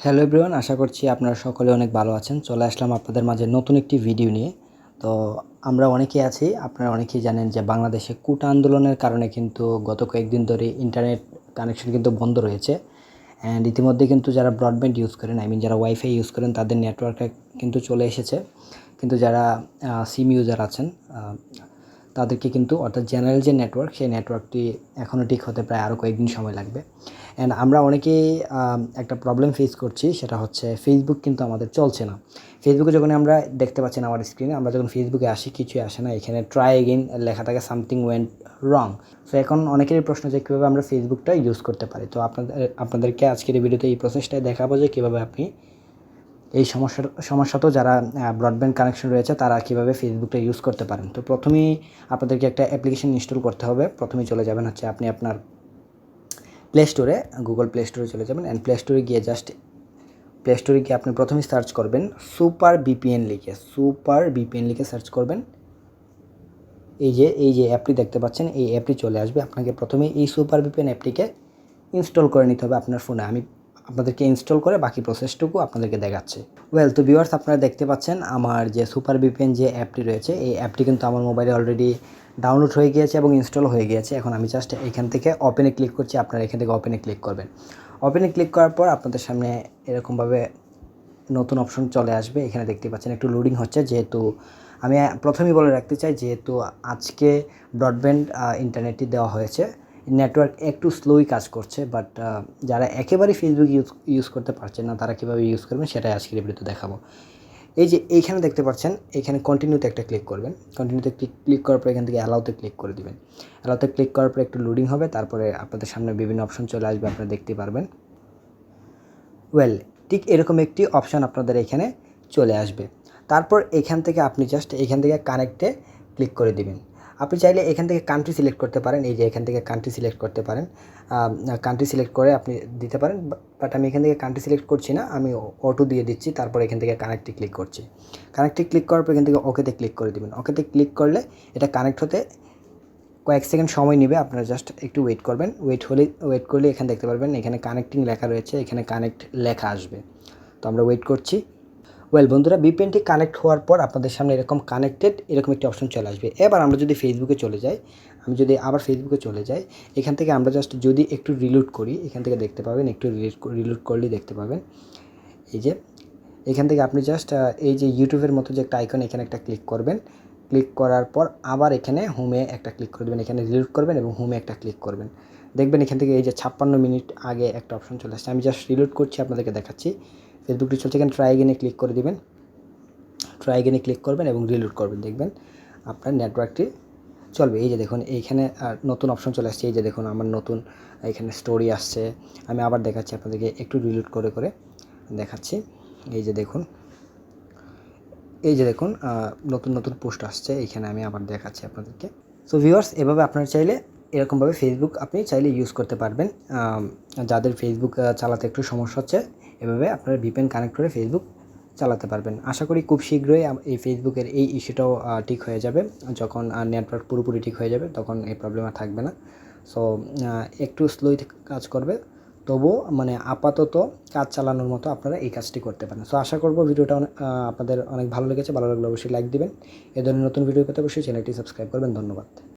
Hello everyone আশা করছি আপনারা সকলে অনেক ভালো আছেন। চলে আসলাম আপনাদের মাঝে নতুন একটি ভিডিও নিয়ে। তো আমরা অনেকেই আছি, আপনারা অনেকেই জানেন যে বাংলাদেশে কুটা আন্দোলনের কারণে কিন্তু গত কয়েকদিন ধরে ইন্টারনেট কানেকশন কিন্তু বন্ধ রয়েছে। অ্যান্ড ইতিমধ্যে কিন্তু যারা ব্রডব্যান্ড ইউজ করেন আই মিন যারা ওয়াইফাই ইউজ করেন, তাদের নেটওয়ার্কে কিন্তু চলে এসেছে। কিন্তু যারা সিম ইউজার আছেন তাদেরকে কিন্তু অর্থাৎ জেনারেল যে নেটওয়ার্ক সেই নেটওয়ার্কটি এখনও ঠিক হতে প্রায় আরও কয়েকদিন সময় লাগবে। অ্যান্ড আমরা অনেকেই একটা প্রবলেম ফেস করছি, সেটা হচ্ছে ফেসবুক কিন্তু আমাদের চলছে না। ফেসবুকে যখন আমরা দেখতে পাচ্ছেন আমার স্ক্রিনে আমরা যখন ফেসবুকে আসি, কিছুই আসে না, এখানে ট্রাই এগেইন লেখা থাকে সামথিং ওয়েন্ট রং সো এখন অনেকেরই প্রশ্ন যে কীভাবে আমরা ফেসবুকটা ইউজ করতে পারি? তো আপনাদের, আপনাদেরকে আজকের ভিডিওতে এই প্রসেসটাই দেখাবো যে কীভাবে আপনি এই সমস্যা, সমস্যাতেও যারা ব্রডব্যান্ড কানেকশন রয়েছে, তারা কীভাবে ফেসবুকটা ইউজ করতে পারেন। তো প্রথমেই আপনাদেরকে একটা অ্যাপ্লিকেশন ইনস্টল করতে হবে। প্রথমেই চলে যাবেন হচ্ছে আপনি আপনার প্লে স্টোরে গুগল প্লে স্টোরে চলে যাবেন অ্যান্ড প্লে স্টোরে গিয়ে জাস্ট প্লে স্টোরে গিয়ে আপনি প্রথমেই সার্চ করবেন সুপার বিপিএন লিখে সুপার বিপিএন লিখে সার্চ করবেন। এই যে এই যে অ্যাপটি দেখতে পাচ্ছেন, এই অ্যাপটি চলে আসবে। আপনাকে প্রথমে এই সুপার বিপিএন অ্যাপটিকে ইনস্টল করে নিতে হবে আপনার ফোনে আমি আপনাদেরকে ইনস্টল করে বাকি প্রসেসটুকু আপনাদেরকে দেখাচ্ছি। ওয়েল তো ভিউয়ার্স আপনারা দেখতে পাচ্ছেন, আমার যে সুপার বিপিএন যে অ্যাপটি রয়েছে, এই অ্যাপটি কিন্তু আমার মোবাইলে অলরেডি ডাউনলোড হয়ে গিয়েছে এবং ইনস্টল হয়ে গিয়েছে। এখন আমি জাস্ট এখান থেকে ওপেনে ক্লিক করছি। আপনারা এখান থেকে ওপেনে ক্লিক করবেন। ওপেনে ক্লিক করার পর আপনাদের সামনে এরকমভাবে নতুন অপশন চলে আসবে। এখানে দেখতে পাচ্ছেন একটু লোডিং হচ্ছে। যেহেতু আমি প্রথমেই বলে রাখতে চাই, যেহেতু আজকে ব্রডব্যান্ড ইন্টারনেটটি দেওয়া হয়েছে। নেটওয়ার্ক একটু স্লোই কাজ করছে বাট যারা একেবারেই ফেসবুক ইউজ ইউজ করতে পারছেন না, তারা কীভাবে ইউজ করবেন সেটাই আজকের ভিডিওতে দেখাবো। এই যে এইখানে দেখতে পাচ্ছেন, এখানে কন্টিনিউতে একটা ক্লিক করবেন। কন্টিনিউতে ক্লিক ক্লিক করার পর এখান থেকে অ্যালাউতে ক্লিক করে দিবেন। অ্যালাউতে ক্লিক করার পর একটু লোডিং হবে, তারপরে আপনাদের সামনে বিভিন্ন অপশন চলে আসবে, আপনারা দেখতে পারবেন। ওয়েল ঠিক এরকম একটি অপশান আপনাদের এখানে চলে আসবে। তারপর এখান থেকে আপনি জাস্ট এখান থেকে কানেক্টে ক্লিক করে দিবেন। আপনি চাইলে এখান থেকে কান্ট্রি সিলেক্ট করতে পারেন, এই যে এখান থেকে কান্ট্রি সিলেক্ট করতে পারেন। কান্ট্রি সিলেক্ট করে আপনি দিতে পারেন বাট আমি এখান থেকে কান্ট্রি সিলেক্ট করছি না, আমি অটো দিয়ে দিচ্ছি, তারপর এখান থেকে কানেক্টে ক্লিক করছি। কানেক্টে ক্লিক করার পর এখান থেকে ওকেতে ক্লিক করে দেবেন। ওকেতে ক্লিক করলে এটা কানেক্ট হতে কয়েক সেকেন্ড সময় নেবে, আপনারা জাস্ট একটু ওয়েট করবেন। ওয়েট হলে ওয়েট করলে এখানে দেখতে পারবেন, এখানে কানেক্টিং লেখা রয়েছে, এখানে কানেক্ট লেখা আসবে। তো আমরা ওয়েট করছি। ওয়েল বন্ধুরা বিপিএনটি কানেক্ট হওয়ার পর আপনাদের সামনে এরকম কানেক্টেড এরকম একটি অপশন চলে আসবে। এবার আমরা যদি ফেসবুকে চলে যাই, আমি যদি আবার ফেসবুকে চলে যাই, এখান থেকে আমরা জাস্ট যদি একটু রিলোড করি, এখান থেকে দেখতে পাবেন, একটু রিলোড করলেই দেখতে পাবেন। এই যে, এখান থেকে আপনি জাস্ট এই যে ইউটিউবের মতো যে একটা আইকন এখানে একটা ক্লিক করবেন। ক্লিক করার পর আবার এখানে হোমে একটা ক্লিক করে দেবেন, এখানে রিলোড করবেন এবং হোমে একটা ক্লিক করবেন। দেখবেন এখান থেকে এই যে ছাপ্পান্ন মিনিট আগে একটা অপশন চলে আসছে। আমি জাস্ট রিলোড করছি, আপনাদেরকে দেখাচ্ছি। ফেসবুকটি চলছে এখানে ট্রাই এগেনে ক্লিক করে দিবেন। ট্রাই এগেনে ক্লিক করবেন এবং রিলোড করবেন, দেখবেন আপনার নেটওয়ার্কটি চলবে। এই যে দেখুন, এইখানে আর নতুন অপশন চলে আসছে। এই যে দেখুন, আমার নতুন, এখানে স্টোরি আসছে। আমি আবার দেখাচ্ছি আপনাদেরকে একটু রিলোড করে করে দেখাচ্ছি। এই যে দেখুন, এই যে দেখুন নতুন নতুন পোস্ট আসছে। এইখানে আমি আবার দেখাচ্ছি আপনাদেরকে। সো ভিউয়ার্স এভাবে আপনারা চাইলে এরকমভাবে ফেসবুক আপনি চাইলে ইউজ করতে পারবেন। যাদের ফেসবুক চালাতে একটু সমস্যা হচ্ছে এভাবে আপনারা ভিপিএন কানেক্ট করে ফেসবুক চালাতে পারবেন। আশা করি খুব শীঘ্রই এই ফেসবুকের এই ইস্যুটাও ঠিক হয়ে যাবে। যখন নেটওয়ার্ক পুরোপুরি ঠিক হয়ে যাবে, তখন এই প্রবলেম আর থাকবে না। সো একটু স্লোই কাজ করবে। তবুও মানে আপাতত কাজ চালানোর মতো আপনারা এই কাজটি করতে পারেন। সো আশা করব ভিডিওটা আপনাদের অনেক ভালো লেগেছে। ভালো লাগলে অবশ্যই লাইক দিবেন। এ ধরনের নতুন ভিডিও পেতে অবশ্যই চ্যানেলটি সাবস্ক্রাইব করবেন। ধন্যবাদ।